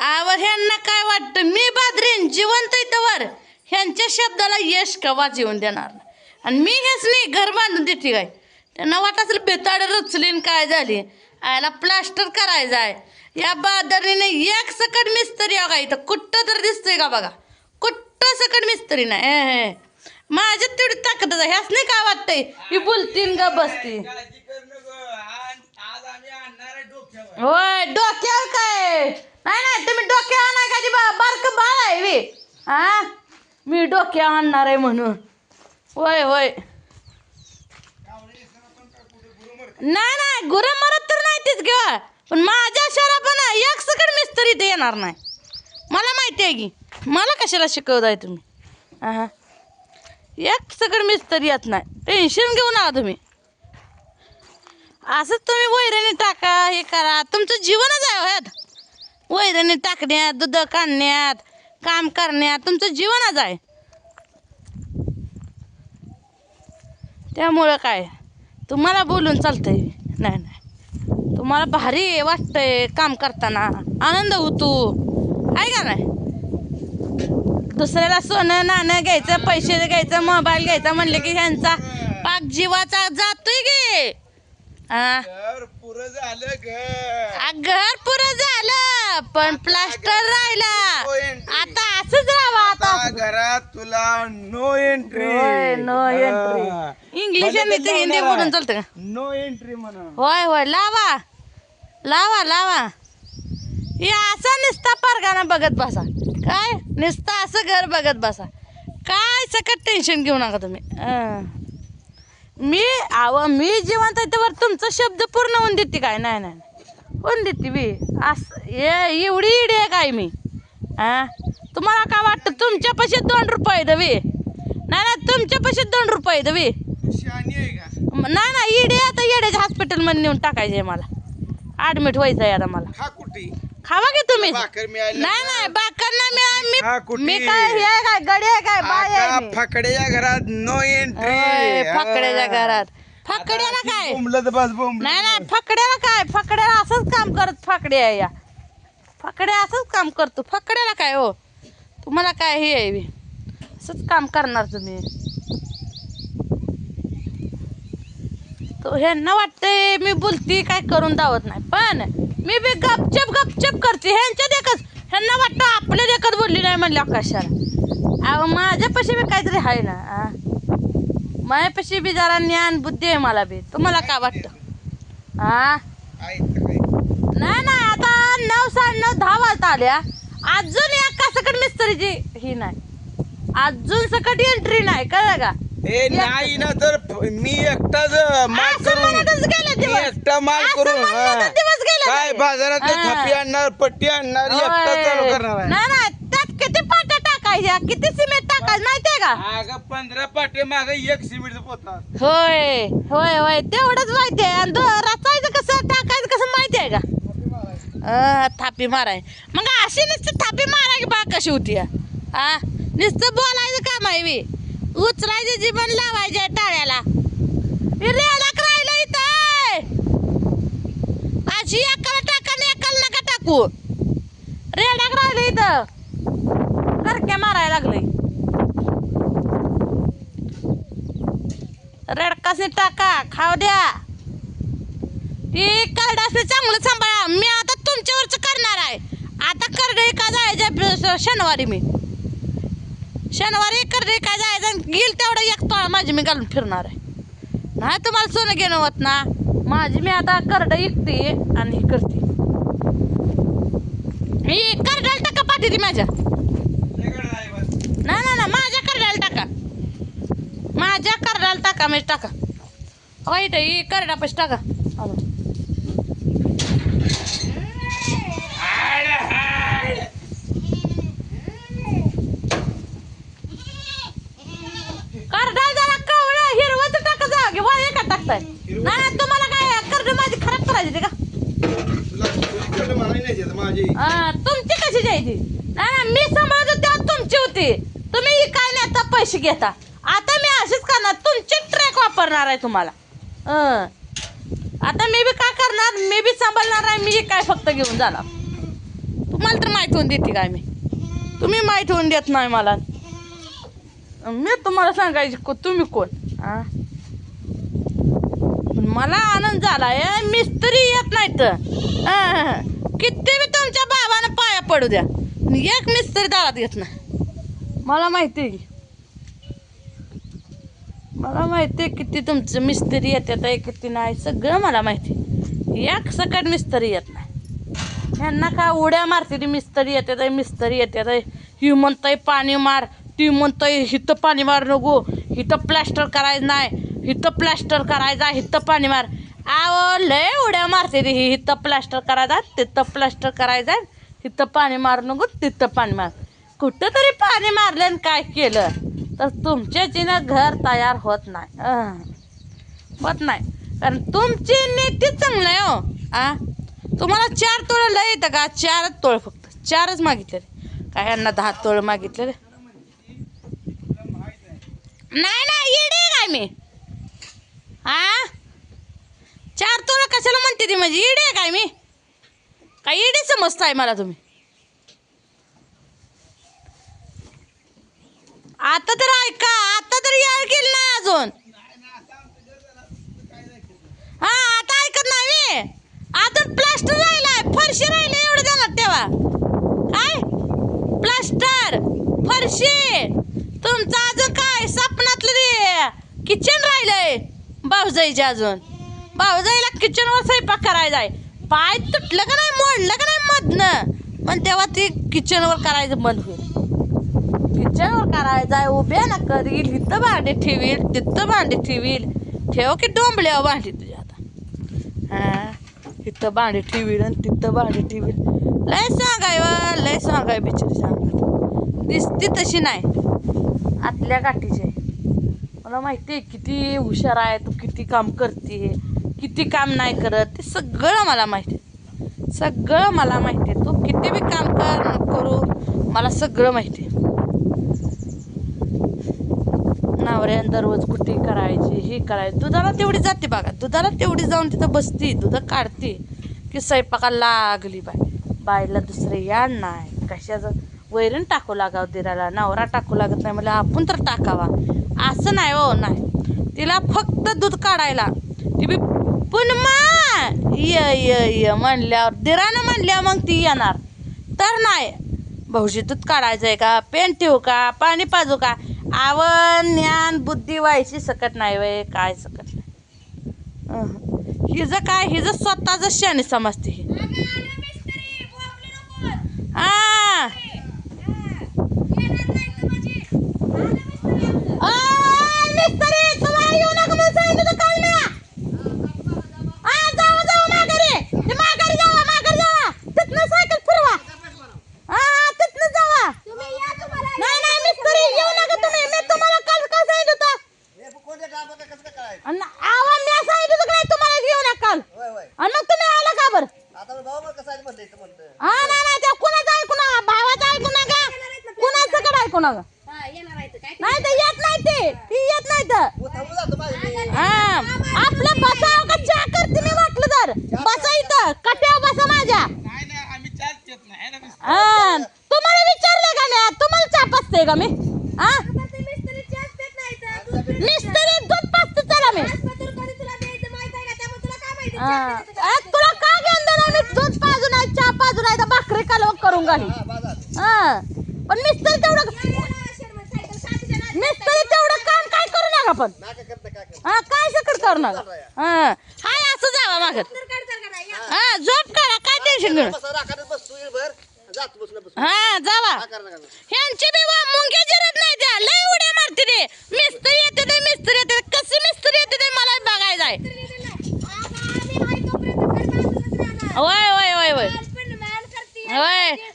आवर ह्यांना काय वाटतं? मी बादरीन जिवंत वर ह्यांच्या शब्दाला यश कवाच येऊन देणार? आणि मी हेच नाही घर बांधून देते काय? त्यांना वाट असेल बेताड रचलीन काय झाली? आयला प्लास्टर करायचं आहे. या बादरीने एक सकट मिस्त्री आहे का इथं कुठं तर दिसतंय का बघा? कुठं सकट मिस्त्री नाही? माझ्यात तेवढी ताकद आहे. ह्याच नाही काय वाटतंय? ही बोलतीन का बसती काळजी करू नको आज आज आम्ही आणणार आहे डोक्यावर होय डोक्यावर काय? नाही नाही तुम्ही डोक्यावर नाही का बा बारक बाळ आहे वे हा मी डोक्यावर आणणार आहे म्हणून. होय होय. नाही नाही गुरं मरत तर नाही तेच किंवा पण माझ्या शराबाना एक सकट मिस्त्री इथे येणार नाही. मला माहिती आहे की मला कशाला शिकवत आहे तुम्ही? हा एक सकट मिस्त्री येत नाही. टेन्शन घेऊ नका तुम्ही. असंच तुम्ही वैरणी टाका हे करा. तुमचं जीवनच आहे होयात वैरणी टाकण्यात दूध काढण्यात काम करण्यात तुमचं जीवनच आहे. त्यामुळं काय? तुम्हाला बोलून चालतंय. नाही नाही. तुम्हाला भारी वाटतंय काम करताना. आनंद होतो. आहे का नाही? दुसऱ्याला सोनं नाणं घ्यायचं पैसे घ्यायचं मोबाईल घ्यायचा म्हणले की ह्यांचा पाक जीवाचा जातोय गे घर पुरं झालं घर. आ, घर पुरं झालं पण प्लास्टर राहिला. आता असंच राहावं आता. आता घरात तुला नो एंट्री होय नो एंट्री इंग्लिश आणि ते हिंदी बोलून चालतं का? नो एंट्री म्हणा होय होय लावा. लावा लावा. हे असं नुसता परगाना बघत बसा. काय? नुसतं असं घर बघत बसा. काय सकट टेन्शन घेऊ नका तुम्ही. अं. मी आव मी जिवंत आहे त्यावर तुमचा शब्द पूर्ण होऊन देते काय? नाही नाही. होऊन देते मी असं एवढी इडी आहे काय मी? हा तुम्हाला काय वाटतं? तुमच्या पैसे दोन रुपये दवी नाही नाही तुमच्या पैसे दोन रुपये दवी नाही नाही इडे आता येड्याच्या हॉस्पिटलमध्ये नेऊन टाकायचे आहे मला. ऍडमिट व्हायचं आहे आता मला. खावा की तुम्ही? भाकर मिळाली नाही नाही बाकर नाही हा, मी कुठे? मी काय हे आहे काय? गडी आहे काय? बाय आहे मी. फकड्याच्या घरात नो होय, एंट्री फकड्याच्या घरात. फकड्याला काय? बस नाही नाही फकड्याला काय? फकड्याला असंच काम करत फकड्या आहे या. फकड्या असंच काम करतो. फकड्याला काय हो? तुम्हाला काय हे आहे? बी? असंच काम करणार तुम्ही. तो ह्यांना वाटतंय मी बोलती काय करून दावत नाही. पण मी बी गपचप गपचप करते. ह्यांच्या देखत ह्यांना वाटतं आपल्या देखत बोलली नाही म्हणल्या कशाला. अहो माझ्यापाशी बी काहीतरी आहे ना माझ्यापाशी बी जरा ज्ञान बुद्धी आहे मला बी. तुम्हाला काय वाटतं? हा नाही नाही आता नऊ साडे नऊ दहा वाजता आल्या. अजून एका सकट मिस्त्रीची ही नाही. अजून सकट एंट्री नाही कळलं का? ए नाही ना तर मी एकटाच माल असं करून म्हणतच गेले मी दिवस. एकटा माल असं करून म्हणतच हा. दिवस गेले काय. बाजारात हा. थापी आणणार पट्टी आणणार एकटा चालू. करणार आहे त्यात किती पाट्या टाकायच्या किती सिमेंट टाकायचं माहितीये का अगं पंधरा पाटे माग एक सिमेंट पोता होय होय होय तेवढंच माहिती आहे आणि दो- रचायचं कसं टाकायचं कसं माहिती आहे का अं, थापी माराय मग अशी नुसतं थापी मारा की बा कशी होती? हा नुसतं बोलायचं काम आहे उचलायचे जीवन लावायचे टाळ्याला. रेडाक राहिलं इथं. अशी एकाला टाका आणि एकाला नका टाकू. रेडाक राहिलं इथं. करक्या मारायला लागलंय. रडकासने टाका खाऊ द्या. ती करडासने चांगलं सांभाळा. मी आता तुमच्यावरच करणार आहे. आता करडे का जायचं शनिवारी मी? शनिवारी करडे काय जायचं? गेल तेवढं एक तोळा माझी मी घालून फिरणार आहे. नाही तुम्हाला सोनं घेणं होत ना? माझी मी आता करड इकते आणि हे करते. ही करड्याला टाका पाठी ती माझ्या. ना ना ना माझ्या करड्याला टाका. माझ्या करड्याला टाका म्हणजे टाका. वाईट आहे ही टाका आलो. करडाला जरा कवळं हिरवंच टाका जा की वर एका टाकताय नाही नाही, तुम्हाला काय करड माझी खराब करायची ते का माझी हा, पाहिजे. नाही मी सांभाळत होते तेव्हा तुमची होती. तुम्ही काय नाही आता पैसे घेता. आता मी अशीच करणार. तुमची ट्रॅक वापरणार आहे तुम्हाला. आता मी बी काय करणार? मी बी सांभाळणार आहे. मी काय फक्त घेऊन जाणार. तुम्हाला तर माहीत होऊन देते काय मी. तुम्ही माहीत होऊन देत नाही मला. मी तुम्हाला सांगायची को तुम्ही कोण? हा मला आनंद झाला आहे मिस्त्री येत नाही तर किती बी तुमच्या पडू द्या. एक मिस्त्री दारात घेत नाही. मला माहिती आहे की. मला माहिती आहे किती तुमचं मिस्त्री येतात आहे किती नाही सगळं मला माहिती आहे. एक सकट मिस्त्री येत नाही. ह्यांना काय उड्या मारते मिस्त्री येतात आहे मिस्त्री येतात आहे ही म्हणतंय पाणी मार ती म्हणतंय हिथं पाणी मार नको हिथं प्लॅस्टर करायचं नाही हिथं प्लॅस्टर करायचा हिथं पाणी मार. आव लय उड्या मारते ती ही हिथं प्लॅस्टर करायचा तिथं प्लॅस्टर करायचा तिथं पाणी मार नको तिथं पाणी मार. कुठं तरी पाणी मारलं आणि काय केलं? तर तुमच्या जिनं घर तयार होत नाही. होत नाही. कारण तुमची नीती चांगलं आहे हो. आ? तुम्हाला चार तोळं लय येतं का? चारच तोळ फक्त. चारच मागितले काय यांना दहा तोळ मागितले रे नाही नाही येडे काय मी? हा चार तोळ कशाला म्हणते ती म्हणजे येडे काय मी? काय येडे समजताय मला तुम्ही? आता तर ऐका आता तर यार केलं नाही अजून. हा आता ऐकत नाही मी अजून प्लास्टर राहिलाय फरशी राहिले एवढं जाणार तेव्हा. काय? प्लास्टर फरशी. तुमचं अजून काय? स्वप्नातलं ते किचन राहिलंय. भाऊजाईचे अजून. भाऊजाईला किचनवर स्वयंपाक करायचा आहे पाय तुटलं का नाही मोडलं का नाही मधनं? पण तेव्हा ते किचनवर करायचं बंद होईल. किचनवर करायचं आहे उभ्या ना करील इथं भांडे ठेवील तिथं भांडे ठेवील. ठेव की डोंबल्यावर भांडी तुझ्या आता. हां इथं भांडे ठेवील आणि तिथं भांडे ठेवील. लय सांगाय वा लय सांगाय बिचारी सांगा दिसती तशी नाही. आतल्या गाठीची. आहे. मला माहिती आहे किती हुशार आहे तू किती काम करते किती काम नाही करत ते सगळं मला माहिती आहे. सगळं मला माहिती आहे. तू किती बी काम कर करू. मला सगळं माहिती आहे. नवऱ्यानं दररोज कुठे करायची हे करायची. दुधाला तेवढी जाते बघा. दुधाला तेवढी जाऊन तिथं बसती दूध काढते की स्वयंपाकाला लागली बाय बायला दुसरे याड नाही. कशाचं? वैरण टाकू लागाव दिराला. नवरा टाकू लागत नाही. मला आपण तर टाकावा. असं नाही हो नाही. तिला फक्त दूध काढायला. ती बी पुन्हा य य य म्हणल्यावर दिरानं म्हणल्यावर मग ती येणार. तर नाही. भाऊजी दूध काढायचं आहे का? पेन ठेवू का? पाणी पाजू का? आवड ज्ञान बुद्धी व्हायची सकट नाही वय काय सकट नाही. हिचं काय हिचं स्वतःच शाने समजते ही हा अय, मिस्त्री, तुम्हाला येऊ नका म्हणून सांगितलं होतं काल मी. हा, जावा, जावा माघारी. ते माघारी जावा, माघारी जावा. तिथनं सायकल फिरवा. हा, तिथनं जावा. नाही, नाही, मिस्त्री, येऊ नका तुम्ही. मी तुम्हाला काल काय सांगितलं होतं? अन आवा, मी सांगितलं होतं का नाही तुम्हाला येऊ नका काल? आणि मग तुम्ही आला का बरं? हा, नाही, नाही, त्या कुणाचं ऐकू नका, भावाचं ऐकू नका, कुणाचं कडे ऐकू नका. नाही तर येत नाही ते ती येत नाही तर हा आपलं बसाव का चहा करते मी म्हटलं तर बसा इथं कट्यावर बसा माझ्या नाही नाही आम्ही चाच येत नाही है ना मिस्टर? हा तुम्हाला विचारलं का मी तुम्हाला चहा पाचते का मी हा मिस्त्री दूध पाचते चला मी हा. आ, तुला का घेऊन देणार मी दूध पाजू नाही चहा पाजू नाही तर भाकरी कालवण करून घाली हा. पण मिस्त्री तेवढं मिस्त्री तेवढं काम काय करू नका पण. हा काय सकट करू नका हा. हाय असं जावा मागत हा. झोप करा काय टेन्शन घेऊ हा जावा. ह्यांची बी वा मुंग्या जिरत नाही त्या. लय उड्या मारते ते. मिस्त्री येते ते मिस्त्री येते कशी मिस्त्री येते ते मला बघायचं आहे होय होय होय होय होय.